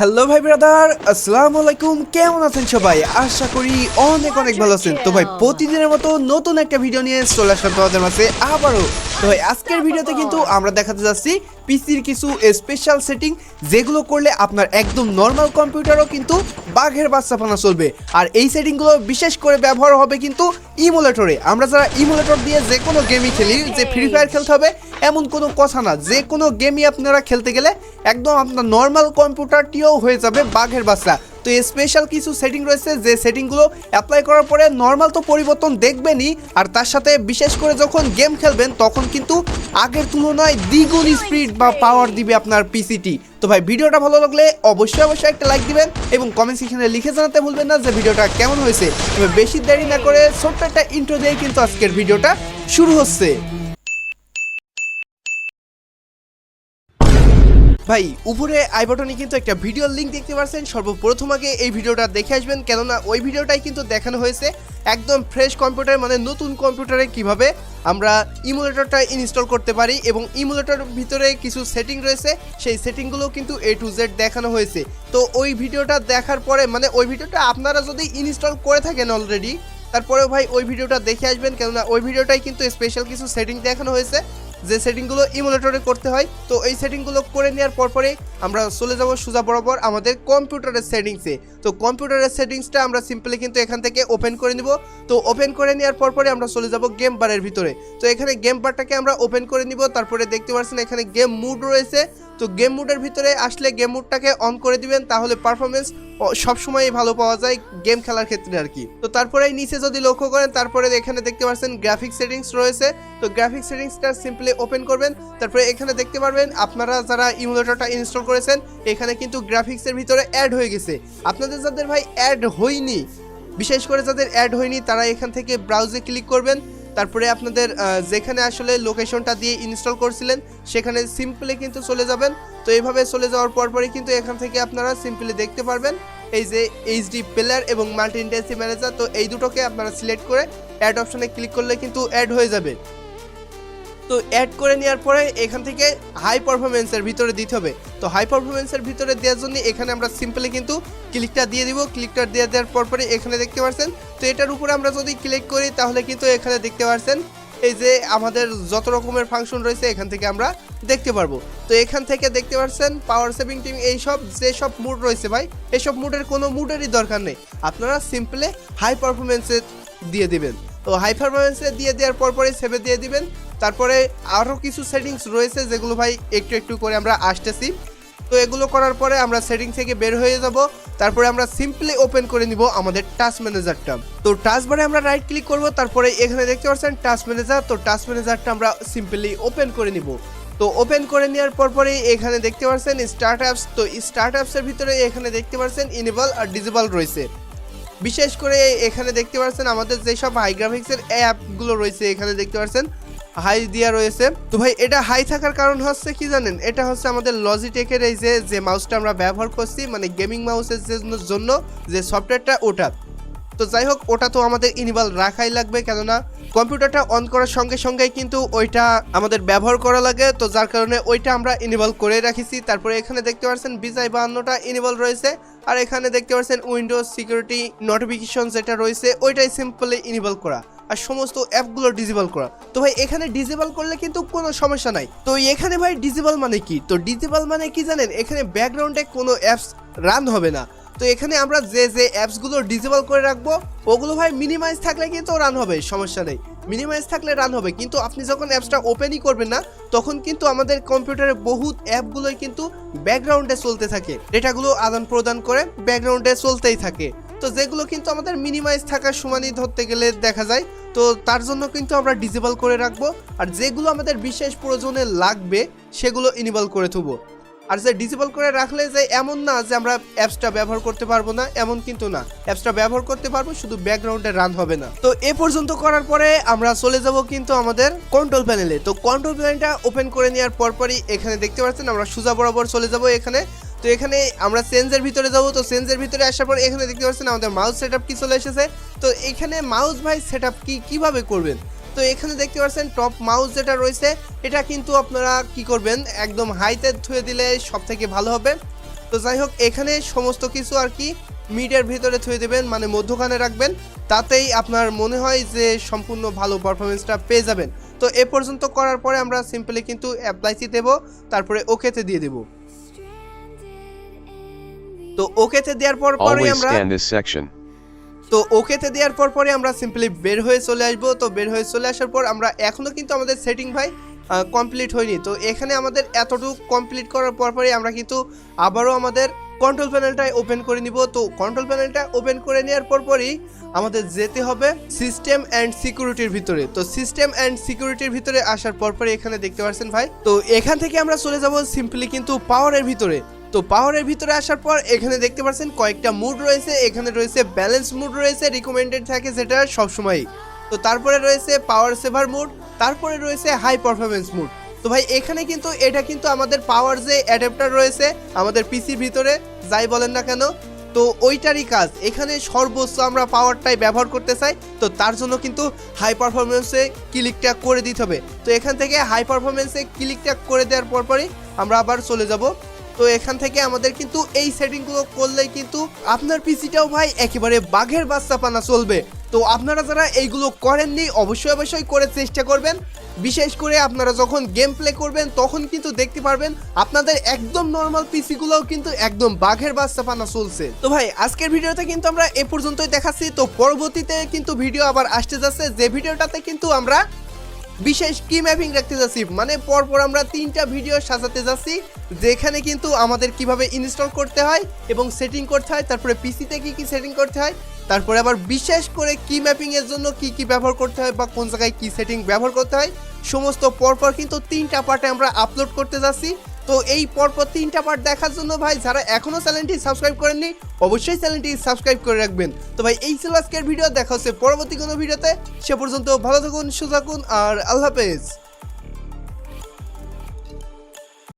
Hello ভাই brother আসসালামু আলাইকুম। কেমন আছেন সবাই? আশা করি অনেক অনেক ভালো আছেন। তো ভাই প্রতিদিনের মতো নতুন একটা ভিডিও নিয়ে চলে আসলাম তোমাদের মাঝে। আবারও তো আজকের ভিডিওতে কিন্তু আমরা দেখাতে যাচ্ছি পিসির কিছু স্পেশাল সেটিং যেগুলো করলে আপনার একদম নর্মাল কম্পিউটারও কিন্তু বাঘের বাচ্চাপানা চলবে। আর এই সেটিংগুলো বিশেষ করে ব্যবহার হবে কিন্তু ইমুলেটরে আমরা যারা ইমুলেটর দিয়ে যে কোনো গেমই খেলি যে ফ্রি ফায়ার খেলতে হবে এমন কোনো কথা না। যে কোনো গেমই আপনারা খেলতে গেলে একদম আপনার নর্মাল কম্পিউটারটিও হয়ে যাবে বাঘের বাচ্চা। তো স্পেশাল কিছু সেটিং রয়েছে, যে সেটিংগুলো অ্যাপ্লাই করার পরে নর্মাল তো পরিবর্তন দেখবেনই। আর তার সাথে বিশেষ করে যখন গেম খেলবেন, তখন কিন্তু আগের তুলনায় দ্বিগুণ স্পিড বা পাওয়ার দিবে আপনার পিসিটি তো ভাই, ভিডিওটা ভালো লাগলে অবশ্যই অবশ্যই একটা লাইক দিবেন এবং কমেন্ট সেকশনে লিখে জানাতে ভুলবেন না যে ভিডিওটা কেমন হয়েছে। তবে বেশি দেরি না করে ছোট্ট একটা ইন্ট্রো দিয়ে কিন্তু আজকের ভিডিওটা শুরু হচ্ছে। ভাই, উপরে আই বাটনে কিন্তু একটা ভিডিওর লিংক দেখতে পাচ্ছেন সর্বপ্রথম আগে এই ভিডিওটা দেখে আসবেন, কেননা ওই ভিডিওটাই কিন্তু দেখানো হয়েছে। একদম ফ্রেশ কম্পিউটার মানে নতুন কম্পিউটারে কীভাবে আমরা ইমুলেটরটা ইনস্টল করতে পারি এবং ইমুলেটর ভিতরে কিছু সেটিং রয়েছে, সেই সেটিংগুলো কিন্তু এ টু জেড দেখানো হয়েছে। তো ওই ভিডিওটা দেখার পরে মানে ওই ভিডিওটা আপনারা যদি ইনস্টল করে থাকেন অলরেডি তারপরেও ভাই ওই ভিডিওটা দেখে আসবেন, কেননা ওই ভিডিওটাই কিন্তু স্পেশাল কিছু সেটিং দেখানো হয়েছে। যে সেটিংগুলো ইমুলেটরে করতে হয়, তো এই সেটিংগুলো করে নেওয়ার পর আমরা চলে যাব সোজা বরাবর আমাদের কম্পিউটারের সেটিংসে। তো কম্পিউটারের সেটিংসটা আমরা সিম্পলি কিন্তু এখান থেকে ওপেন করে নিব। তো ওপেন করে নেওয়ার পর পরে আমরা চলে যাব গেম বারের ভিতরে। তো এখানে গেম বারটাকে আমরা ওপেন করে নিব, তারপরে দেখতে পাচ্ছেন এখানে গেম মুড রয়েছে। তো গেম মুডের ভিতরে আসলে গেম মুডটাকে অন করে দিবেন, তাহলে পারফরমেন্স সবসময় ভালো পাওয়া যায় গেম খেলার ক্ষেত্রে আর কি। তো তারপরে নিচে যদি লক্ষ্য করেন, তারপরে এখানে দেখতে পাচ্ছেন গ্রাফিক সেটিংস রয়েছে। তো গ্রাফিক সেটিংসটা সিম্পলি ওপেন করবেন, তারপরে এখানে দেখতে পারবেন আপনারা যারা ইমুলেটরটা ইনস্টল করেছেন, এখানে কিন্তু গ্রাফিক্সের ভিতরে অ্যাড হয়ে গেছে। আপনাদের যাদের ভাই অ্যাড হয়নি, বিশেষ করে যাদের অ্যাড হয়নি, তারা এখান থেকে ব্রাউজে ক্লিক করবেন। তারপরে আপনাদের যেখানে আসলে লোকেশনটা দিয়ে ইনস্টল করছিলেন, সেখানে সিম্পলি কিন্তু চলে যাবেন। তো এইভাবে চলে যাওয়ার পরপরই কিন্তু এখান থেকে আপনারা সিম্পলি দেখতে পারবেন। এই যে এইচডি প্লেয়ার এবং মাল্টি ইন্টেন্সি ম্যানেজার তো এই দুটোকে আপনারা সিলেক্ট করে অ্যাড অপশনে ক্লিক করলে কিন্তু অ্যাড হয়ে যাবে। তো অ্যাড করে নেওয়ার পরে এখান থেকে হাই পারফরমেন্সের ভিতরে দিতে হবে। তো হাই পারফরমেন্সের ভিতরে দেওয়ার জন্য এখানে আমরা সিম্পলি কিন্তু ক্লিকটা দিয়ে দিব। ক্লিকটা দিয়ে দেওয়ার পর পরে এখানে দেখতে পাচ্ছেন তো এটার উপরে আমরা যদি ক্লিক করি তাহলে কিন্তু এখানে দেখতে পাচ্ছেন এই যে আমাদের যত রকমের ফাংশন রয়েছে এখান থেকে আমরা দেখতে পারব। তো এখান থেকে দেখতে পাচ্ছেন পাওয়ার সেভিং টিম এইসব যেসব মুড রয়েছে ভাই এসব মুডের কোনো মুডেরই দরকার নেই। আপনারা সিম্পলি হাই পারফরমেন্সে দিয়ে দিবেন। তো হাই পারফরমেন্সে দিয়ে দেওয়ার পর পরে সেভে দিয়ে দিবেন। তারপরে আরও কিছু সেটিংস রয়েছে যেগুলো ভাই একটু একটু করে আমরা আসতেছি। তো এগুলো করার পরে আমরা সেটিং থেকে বের হয়ে যাব। তারপরে আমরা সিম্পলি ওপেন করে নিব আমাদের টাচ ম্যানেজারটা তো টাচ বারে আমরা রাইট ক্লিক করব, তারপরে এখানে দেখতে পাচ্ছেন টাচ ম্যানেজার তো টাচ ম্যানেজারটা আমরা সিম্পলি ওপেন করে নিব। তো ওপেন করে নেওয়ার পর পরে এখানে দেখতে পাচ্ছেন স্টার্ট অ্যাপস তো স্টার্ট অ্যাপসের ভিতরে এখানে দেখতে পাচ্ছেন ইনেবল আর ডিজেবল রয়েছে। বিশেষ করে এখানে দেখতে পাচ্ছেন আমাদের যেসব হাই গ্রাফিক্সের অ্যাপগুলো রয়েছে, এখানে দেখতে পাচ্ছেন হাই দেওয়া রয়েছে। তো ভাই, এটা হাই থাকার কারণ হচ্ছে কি জানেন? এটা হচ্ছে আমাদের লজিটেকের এই যে যে মাউসটা আমরা ব্যবহার করছি মানে গেমিং মাউসের জন্য যে সফটওয়্যারটা ওটা। তো যাই হোক, ওটা তো আমাদের ইনিভাল রাখাই লাগবে, কেননা কম্পিউটারটা অন করার সঙ্গে সঙ্গেই কিন্তু ওইটা আমাদের ব্যবহার করা লাগে। তো যার কারণে ওইটা আমরা ইনেবল করে রাখিছি। তারপরে এখানে দেখতে পাচ্ছেন বিজাই বাহান্নটা ইনেবল রয়েছে। আর এখানে দেখতে পাচ্ছেন উইন্ডোজ সিকিউরিটি নোটিফিকেশন যেটা রয়েছে, ওইটাই সিম্পলি ইনেবল করা। আর সমস্ত অ্যাপগুলো ডিজেবল করা। তো ভাই, এখানে ডিজেবল করলে কিন্তু কোনো সমস্যা নাই। তো এখানে ভাই, ডিজেবল মানে কি? তো ডিজেবল মানে কি জানেন? এখানে ব্যাকগ্রাউন্ডে কোনো অ্যাপস রান হবে না। তো এখানে আমরা যে যে অ্যাপসগুলো ডিজেবল করে রাখব, ওগুলো ভাই মিনিমাইজ থাকলে কিন্তু রান হবে, সমস্যা নেই। মিনিমাইজ থাকলে রান হবে। কিন্তু আপনি যখন অ্যাপসটা ওপেনই করবেন না, তখন কিন্তু আমাদের কম্পিউটারে বহুত অ্যাপগুলোই কিন্তু ব্যাকগ্রাউন্ডে চলতে থাকে। ডেটাগুলো আদান প্রদান করে ব্যাকগ্রাউন্ডে চলতেই থাকে। তো যেগুলো কিন্তু আমাদের মিনিমাইজ থাকার সমানই ধরতে গেলে দেখা যায়। তো তার জন্য কিন্তু আমরা ডিজেবল করে রাখব। আর যেগুলো আমাদের বিশেষ প্রয়োজনে লাগবে, সেগুলো ইনেবল করে থুবো। আর যে ডিসেবল করে রাখলে যে এমন না যে আমরা অ্যাপসটা ব্যবহার করতে পারব না, এমন কিন্তু না। অ্যাপসটা ব্যবহার করতে পারব, শুধু ব্যাকগ্রাউন্ডে রান হবে না। তো এ পর্যন্ত করার পরে আমরা চলে যাব কিন্তু আমাদের কন্ট্রোল প্যানেলে তো কন্ট্রোল প্যানেলটা ওপেন করে নেওয়ার পরপরই এখানে দেখতে পাচ্ছেন, আমরা সোজা বরাবর চলে যাব এখানে। তো এখানে আমরা সেন্সের ভিতরে যাব, তো সেন্সের ভিতরে আসার পর এখানে দেখতে পাচ্ছেন আমাদের মাউস সেটআপ কি চলে এসেছে। তো এখানে মাউস ভাই সেটআপ কি, কীভাবে করবেন? তো এখানে দেখতে পাচ্ছেন টপ মাউস যেটা রয়েছে, এটা কিন্তু আপনারা কি করবেন, একদম হাইতে থুয়ে দিলে সব থেকে ভালো হবে। তো যাই হোক, এখানে সমস্ত কিছু আর কি মিডের ভিতরে থুয়ে দেবেন মানে মধ্যখানে রাখবেন। তাতেই আপনার মনে হয় যে সম্পূর্ণ ভালো পারফরমেন্সটা পেয়ে যাবেন। তো এ পর্যন্ত করার পরে আমরা সিম্পলি কিন্তু অ্যাপ্লাইসি দেবো, তারপরে ওকেতে দিয়ে দেবো। তো ওকেতে দেওয়ার পর পরে আমরা. তো ওকেতে দেওয়ার পর পরে আমরা সিম্পলি বের হয়ে চলে আসব। তো বের হয়ে চলে আসার পর আমরা এখনও কিন্তু আমাদের সেটিং ভাই কমপ্লিট হয়নি। তো এখানে আমাদের এতটুকু কমপ্লিট করার পর পরে আমরা কিন্তু আবারও আমাদের কন্ট্রোল প্যানেলটাই ওপেন করে নিব। তো কন্ট্রোল প্যানেলটা ওপেন করে নেওয়ার পর পরই আমাদের যেতে হবে সিস্টেম অ্যান্ড সিকিউরিটির ভিতরে। তো সিস্টেম অ্যান্ড সিকিউরিটির ভিতরে আসার পর পরে এখানে দেখতে পাচ্ছেন ভাই। তো এখান থেকে আমরা চলে যাব সিম্পলি কিন্তু পাওয়ারের ভিতরে। তো পাওয়ারের ভিতরে আসার পর এখানে দেখতে পাচ্ছেন কয়েকটা মুড রয়েছে। এখানে রয়েছে ব্যালেন্স মুড রয়েছে রিকমেন্ডেড থাকে যেটা সবসময়ই। তো তারপরে রয়েছে পাওয়ার সেভার মুড তারপরে রয়েছে হাই পারফরমেন্স মুড তো ভাই, এখানে কিন্তু, এটা কিন্তু আমাদের পাওয়ার যে অ্যাডাপ্টার রয়েছে আমাদের পিসির ভিতরে, যাই বলেন না কেন, তো ওইটারই কাজ। এখানে সর্বোচ্চ আমরা পাওয়ারটাই ব্যবহার করতে চাই, তো তার জন্য কিন্তু হাই পারফরমেন্সে ক্লিকটা করে দিতে হবে। তো এখান থেকে হাই পারফরমেন্সে ক্লিকটা করে দেওয়ার পরপরই আমরা আবার চলে যাব। তো এখান থেকে আমাদের কিন্তু এই সেটিংগুলো করলেই কিন্তু আপনার পিসিটাও ভাই একেবারে বাঘের বাচ্চা পানা চলবে। তো আপনারা যারা এইগুলো করেননি, অবশ্যই অবশ্যই করে চেষ্টা করবেন। বিশেষ করে আপনারা যখন গেম প্লে করবেন, তখন কিন্তু দেখতে পারবেন আপনাদের একদম নর্মাল পিসিগুলোও কিন্তু একদম বাঘের বাচ্চা পানা চলছে। তো ভাই, আজকের ভিডিওতে কিন্তু আমরা এ পর্যন্তই দেখাচ্ছি। তো পরবর্তীতে কিন্তু ভিডিও আবার আসতে যাচ্ছে। যে ভিডিওটাতে কিন্তু আমরা বিশেষ কি ম্যাপিং রাখতে যাচ্ছি। মানে পরপর আমরা তিনটা ভিডিও সাজাতে যাচ্ছি, যেখানে কিন্তু আমাদের কীভাবে ইনস্টল করতে হয় এবং সেটিং করতে হয়, তারপরে পিসিতে কি কি সেটিং করতে হয়, তারপরে আবার বিশেষ করে কি ম্যাপিংয়ের জন্য কি কি ব্যবহার করতে হয় বা কোন জায়গায় কি সেটিং ব্যবহার করতে হয়, সমস্ত পরপর কিন্তু তিনটা পার্টে আমরা আপলোড করতে যাচ্ছি। তো এই পরপর তিনটা পার্ট দেখার জন্য ভাই, যারা এখনও চ্যানেলটি সাবস্ক্রাইব করেননি, অবশ্যই চ্যানেলটি সাবস্ক্রাইব করে রাখবেন। তো ভাই, এই ছিল আজকের ভিডিও দেখা হচ্ছে পরবর্তী কোনো ভিডিওতে সে পর্যন্ত ভালো থাকুন, সুস্থ থাকুন, আর আল্লাহ হাফেজ।